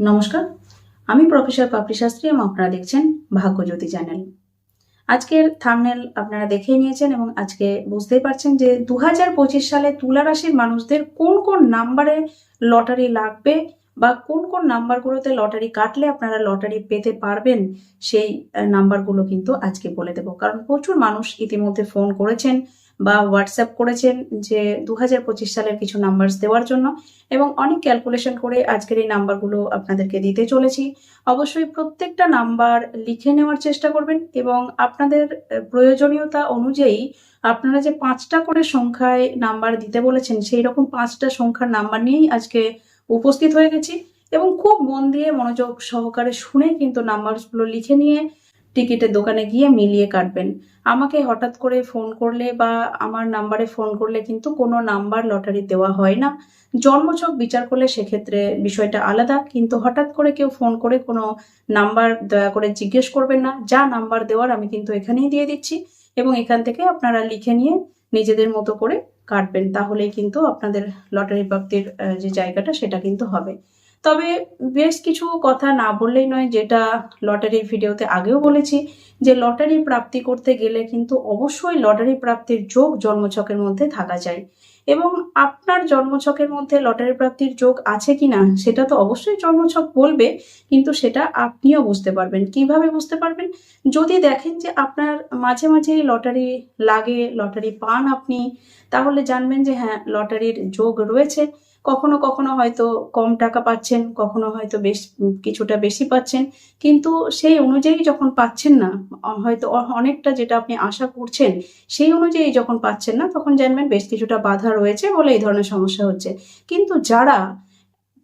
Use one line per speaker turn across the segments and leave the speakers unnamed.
নমস্কার। আমি প্রফেসর পাপড়ি শাস্ত্রী এবং আপনারা দেখছেন ভাগ্যজ্যোতি চ্যানেল। আজকের থামনেল আপনারা দেখেই নিয়েছেন এবং আজকে বুঝতেই পারছেন যে দু পঁচিশ সালে তুলা রাশির মানুষদের কোন কোন নাম্বারে লটারি লাগবে বা কোন কোন নাম্বারগুলোতে লটারি কাটলে আপনারা লটারি পেতে পারবেন সেই নাম্বারগুলো কিন্তু আজকে বলে দেবো। কারণ প্রচুর মানুষ ইতিমধ্যে ফোন করেছেন বা হোয়াটসঅ্যাপ করেছেন যে দু সালের কিছু নাম্বার দেওয়ার জন্য এবং অনেক ক্যালকুলেশন করে আজকের এই নাম্বারগুলো আপনাদেরকে দিতে চলেছি। অবশ্যই প্রত্যেকটা নাম্বার লিখে নেওয়ার চেষ্টা করবেন এবং আপনাদের প্রয়োজনীয়তা অনুযায়ী আপনারা যে পাঁচটা করে সংখ্যায় নাম্বার দিতে বলেছেন, সেই রকম পাঁচটা সংখ্যার নাম্বার নিয়েই আজকে উপস্থিত হয়ে গেছি এবং খুব মন দিয়ে মনোযোগ সহকারে শুনে কিন্তু নাম্বারগুলো লিখে নিয়ে টিকিটের দোকানে গিয়ে মিলিয়ে কাটবেন। আমাকে হঠাৎ করে ফোন করলে বা আমার নাম্বারে ফোন করলে কিন্তু কোনো নাম্বার লটারি দেওয়া হয় না। জন্মছক বিচার করলে সেক্ষেত্রে বিষয়টা আলাদা, কিন্তু হঠাৎ করে কেউ ফোন করে কোনো নাম্বার দয়া করে জিজ্ঞেস করবেন না। যা নাম্বার দেওয়ার আমি কিন্তু এখানেই দিয়ে দিচ্ছি এবং এখান থেকে আপনারা লিখে নিয়ে নিজেদের মতো করে কাটবেন। তাহলেই কিন্তু আপনাদের লটারি প্রাপ্তির যে জায়গাটা সেটা কিন্তু হবে। তবে বেশ কিছু কথা না বললেই নয়, যেটা লটারির ভিডিওতে আগেও বলেছি, যে লটারি প্রাপ্তি করতে গেলে কিন্তু অবশ্যই লটারি প্রাপ্তির যোগ জন্মছকের মধ্যে থাকা চাই এবং আপনার জন্মছকের মধ্যে লটারি প্রাপ্তির যোগ আছে কি না সেটা তো অবশ্যই জন্মছক বলবে, কিন্তু সেটা আপনিও বুঝতে পারবেন। কীভাবে বুঝতে পারবেন? যদি দেখেন যে আপনার মাঝে মাঝে লটারি লাগে, লটারি পান আপনি, তাহলে জানবেন যে হ্যাঁ লটারির যোগ রয়েছে। কখনো কখনো হয়তো কম টাকা পাচ্ছেন, কখনো হয়তো বেশ কিছুটা বেশি পাচ্ছেন। কিন্তু সেই অনুযায়ী যখন পাচ্ছেন না হয়তো অনেকটা যেটা আপনি আশা করছেন, সেই অনুযায়ী যখন পাচ্ছেন না, তখন জানবেন বেশ কিছুটা বাধা রয়েছে বলে এই ধরনের সমস্যা হচ্ছে। কিন্তু যারা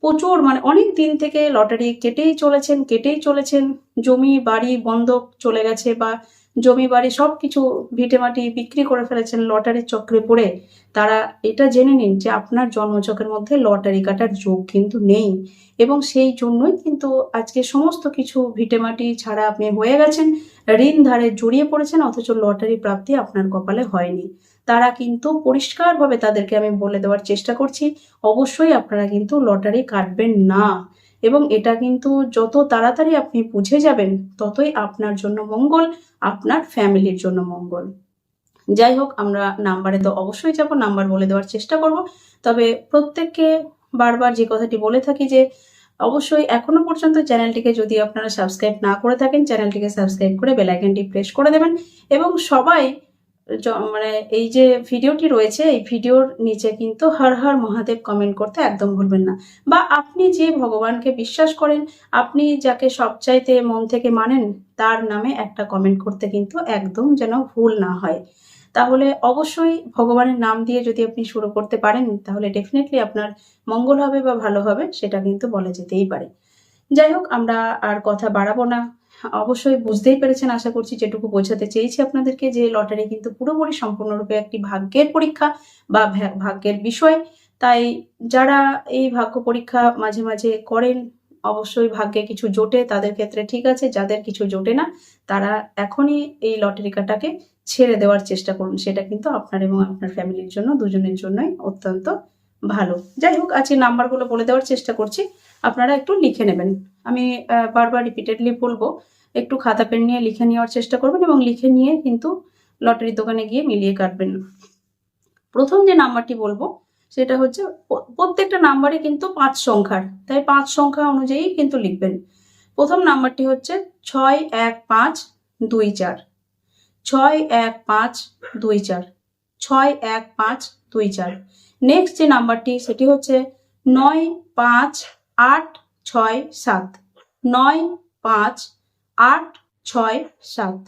প্রচুর মানে অনেক দিন থেকে লটারি কেটেই চলেছেন কেটেই চলেছেন, জমি, বাড়ি বন্ধক চলে গেছে বা জমি বাড়ি সব কিছু ভিটেমাটি বিক্রি করে ফেলেছেন লটারির চক্রে পড়ে। তারা এটা জেনে নিন যে আপনার জন্মচকের মধ্যে লটারি কাটার যোগ কিন্তু নেই। এবং সেই জন্যই কিন্তু আজকে সমস্ত কিছু ভিটেমাটি ছাড়া আপনি হয়ে গেছেন, ঋণ ধারে জড়িয়ে পড়েছেন, অথচ লটারি প্রাপ্তি আপনার কপালে হয়নি। তারা কিন্তু পরিষ্কারভাবে তাদেরকে আমি বলে দেওয়ার চেষ্টা করছি, অবশ্যই আপনারা কিন্তু লটারি কাটবেন না। এবং এটা কিন্তু যত তাড়াতাড়ি আপনি বুঝে যাবেন, ততই আপনার জন্য মঙ্গল, আপনার ফ্যামিলির জন্য মঙ্গল। যাই হোক, আমরা নাম্বারে তো অবশ্যই যাব, নাম্বার বলে দেওয়ার চেষ্টা করব। তবে প্রত্যেককে বারবার যে কথাটি বলে থাকি যে, অবশ্যই এখনও পর্যন্ত চ্যানেলটিকে যদি আপনারা সাবস্ক্রাইব না করে থাকেন, চ্যানেলটিকে সাবস্ক্রাইব করে বেল আইকনটি প্রেস করে দেবেন এবং সবাই মানে এই যে ভিডিওটি রয়েছে, এই ভিডিওর নিচে কিন্তু হর হর মহাদেব কমেন্ট করতে একদম ভুলবেন না। বা আপনি যে ভগবানকে বিশ্বাস করেন, আপনি যাকে সবচাইতে মন থেকে মানেন, তার নামে একটা কমেন্ট করতে কিন্তু একদম যেন ভুল না হয়। তাহলে অবশ্যই ভগবানের নাম দিয়ে যদি আপনি শুরু করতে পারেন, তাহলে ডেফিনেটলি আপনার মঙ্গল হবে বা ভালো হবে, সেটা কিন্তু বলা যেতেই পারে। যাই হোক, আমরা আর কথা বাড়াবো না। অবশ্যই বুঝতেই পেরেছেন, আশা করছি যেটুকু বোঝাতে চেয়েছি আপনাদেরকে যে লটারি কিন্তু পুরোপুরি সম্পূর্ণরূপে একটি ভাগ্যের পরীক্ষা বা ভাগ্যের বিষয়। তাই যারা এই ভাগ্য পরীক্ষা মাঝে মাঝে করেন, অবশ্যই ভাগ্যে কিছু জোটে, তাদের ক্ষেত্রে ঠিক আছে, যাদের কিছু জোটে না, তারা এখনই এই লটারি কাটাকে ছেড়ে দেওয়ার চেষ্টা করুন। সেটা কিন্তু আপনার এবং আপনার ফ্যামিলির জন্য, দুজনের জন্যই অত্যন্ত ভালো। যাই হোক, আজকে নাম্বারগুলো বলে দেওয়ার চেষ্টা করছি। আপনারা একটু লিখে নেবেন। আমি বারবার রিপিটেডলি বলব, একটু খাতা পেন নিয়ে লিখে নেওয়ার চেষ্টা করবেন এবং লিখে নিয়ে কিন্তু লটারির দোকানে গিয়ে মিলিয়ে কাটবেন। প্রথম যে নাম্বারটি বলব, সেটা হচ্ছে প্রত্যেকটা নাম্বারে কিন্তু পাঁচ সংখ্যার। তাই পাঁচ সংখ্যা অনুযায়ী কিন্তু লিখবেন। প্রথম নাম্বারটি হচ্ছে ছয় এক পাঁচ দুই চার। ছয় এক পাঁচ দুই চার। ছয় এক পাঁচ দুই চার। নেক্সট যে নাম্বারটি, সেটি হচ্ছে নয় পাঁচ আট ছয় সাত। নয় পাঁচ আট ছয় সাত।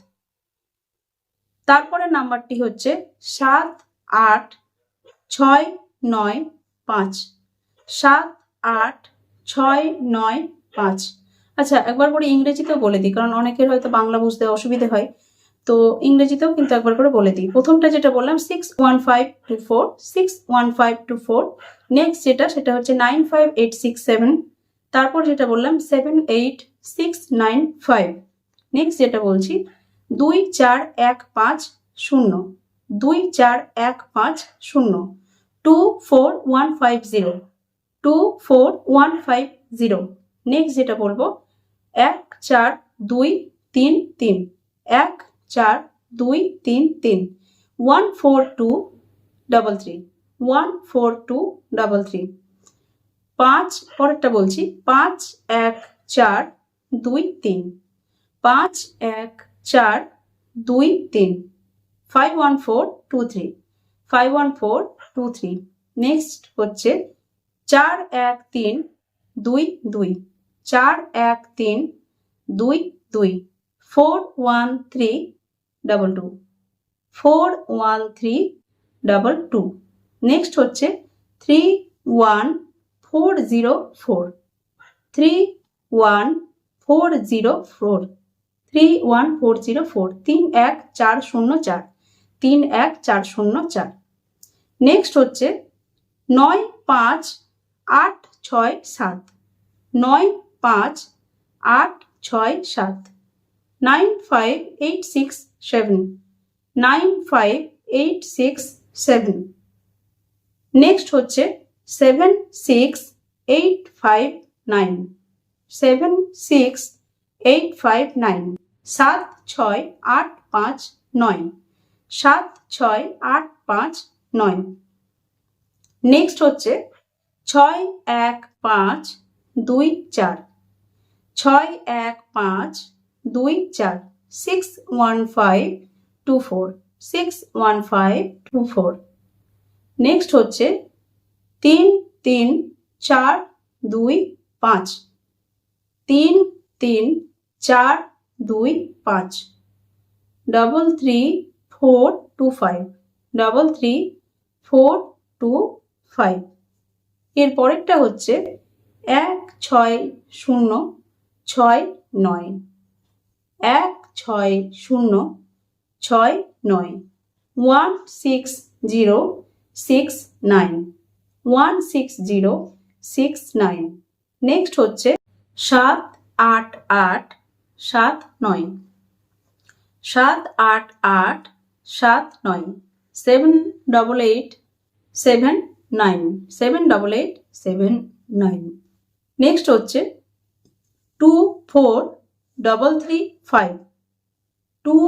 তারপরে নাম্বারটি হচ্ছে সাত আট ছয় নয় পাঁচ। সাত আট ছয় নয় পাঁচ। আচ্ছা একবার করে ইংরেজিতেও বলে দিই, কারণ অনেকের হয়তো বাংলা বুঝতে অসুবিধে হয়। তো ইংরেজিতেও কিন্তু একবার করে বলে দিই। প্রথমটা যেটা বললাম six one five two four six one five two four next যেটা, সেটা হচ্ছে nine five eight six seven তারপর যেটা বললাম seven eight six nine five next যেটা বলছি, দুই চার এক পাঁচ শূন্য। দুই চার এক পাঁচ শূন্য। Two four one five zero two four one five zero next যেটা বলব, এক চার দুই তিন তিন। এক চার, দুই, তিন তিন। One four two double three. One four two double three. পাঁচ, পরেরটা বলছি। পাঁচ, এক, চার, দুই, তিন। পাঁচ, এক, চার, দুই, তিন। Five, one four two three. Five, one four two three. Next হচ্ছে চার, এক, তিন, দুই দুই। চার, এক, তিন, দুই দুই। Four, one, three double two four one three double two next হচ্ছে three one four zero four three one four zero four three one four zero four তিন এক, চার, শূন্য, চার. তিন এক, চার, শূন্য, চার. নেক্সট হচ্ছে নয়, পাঁচ, আট, ছয়, সাত. নয়, পাঁচ, আট, ছয়, সাত. Nine five eight six seven. Nine five eight six seven. Next হচ্ছে seven six eight five nine. Seven six eight five nine. সাত ছয় আট পাঁচ নয়। সাত ছয় আট পাঁচ নয়। নেক্সট হচ্ছে ছয় এক পাঁচ দুই চার। ছয় এক পাঁচ দুই চার। Six one five two four six one five two four next হচ্ছে তিন তিন চার দুই পাঁচ, তিন তিন চার দুই পাঁচ। Double three four two five double three four two five এর পরেরটা হচ্ছে এক ছয় শূন্য, ছয় নয়। এক ছয় শূন্য, ছয় নয়। One six zero six nine. One six zero six nine. Next হচ্ছে সাত আট আট সাত নয়। সাত আট আট সাত নয়। Seven double eight seven nine. Seven double eight seven nine. Next হচ্ছে two four double three five. Two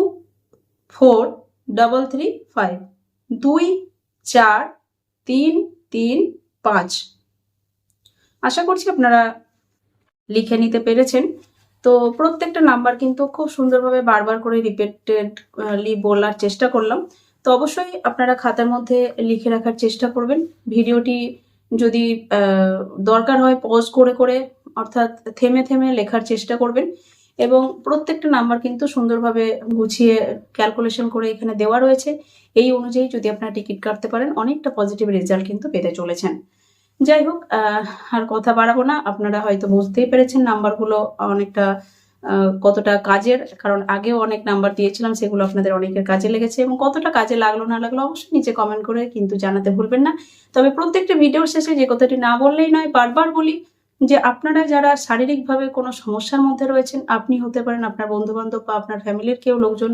four double three five দুই, চার, তিন তিন, পাঁচ। আশা করছি আপনারা লিখে নিতে পেরেছেন। তো প্রত্যেকটা নাম্বার কিন্তু খুব সুন্দরভাবে বারবার করে রিপিটেডলি বলার চেষ্টা করলাম। তো অবশ্যই আপনারা খাতার মধ্যে লিখে রাখার চেষ্টা করবেন। ভিডিওটি যদি দরকার হয় পজ করে করে, অর্থাৎ থেমে থেমে লেখার চেষ্টা করবেন। এবং প্রত্যেকটা নাম্বার কিন্তু সুন্দরভাবে গুছিয়ে ক্যালকুলেশন করে এখানে দেওয়া রয়েছে। এই অনুযায়ী যদি আপনারা টিকিট কাটতে পারেন, অনেকটা পজিটিভ রেজাল্ট কিন্তু পেতে চলেছেন। যাই হোক আর কথা বাড়াবো না। আপনারা হয়তো বুঝতেই পেরেছেন নাম্বারগুলো অনেকটা কতটা কাজের, কারণ আগেও অনেক নাম্বার দিয়েছিলাম, সেগুলো আপনাদের অনেকের কাজে লেগেছে। এবং কতটা কাজে লাগল, না লাগল, অবশ্যই নিচে কমেন্ট করে কিন্তু জানাতে ভুলবেন না। তবে প্রত্যেকটা ভিডিওর শেষে যে কথাটি না বললেই নয়, বারবার বলি যে আপনারা যারা শারীরিকভাবে কোনো সমস্যার মধ্যে রয়েছেন, আপনি হতে পারেন আপনার বন্ধু বান্ধব বা আপনার ফ্যামিলির কেউ লোকজন।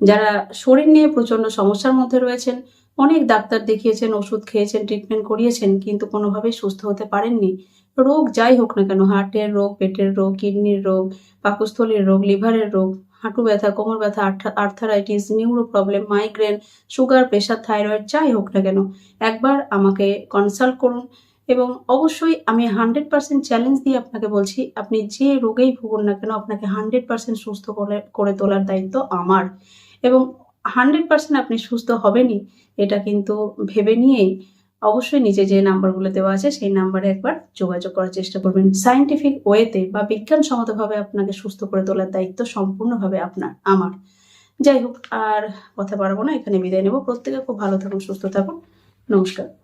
যারা শরীর নিয়ে প্রচণ্ড সমস্যার মধ্যে রয়েছেন, অনেক ডাক্তার দেখিয়েছেন, ওষুধ খেয়েছেন ট্রিটমেন্ট করিয়েছেন, কিন্তু কোনোভাবেই সুস্থ হতে পারেননি। রোগ যাই হোক না কেন, হার্টের রোগ, পেটের রোগ, কিডনির রোগ, পাকস্থলীর রোগ, লিভারের রোগ, হাঁটু ব্যথা, কোমর ব্যথা arthritis neuro problem migraine sugar pressure thyroid যাই হোক না কেন, একবার আমাকে কনসাল্ট করুন। এবং অবশ্যই আমি হান্ড্রেড পার্সেন্ট চ্যালেঞ্জ দিয়ে আপনাকে বলছি, আপনি যে রোগেই ভুগুন না কেন, আপনাকে হান্ড্রেড পার্সেন্ট সুস্থ করে করে তোলার দায়িত্ব আমার। এবং হান্ড্রেড পার্সেন্ট আপনি সুস্থ হবেনই, এটা কিন্তু ভেবে নিয়েই অবশ্যই নিচে যে নাম্বারগুলো দেওয়া আছে, সেই নাম্বারে একবার যোগাযোগ করার চেষ্টা করবেন। সায়েন্টিফিক ওয়েতে বা বিজ্ঞানসম্মতভাবে আপনাকে সুস্থ করে তোলার দায়িত্ব সম্পূর্ণভাবে আপনার, আমার। যাই হোক, আর কথা পারব না, এখানে বিদায় নেব। প্রত্যেকে খুব ভালো থাকুন, সুস্থ থাকুন। নমস্কার।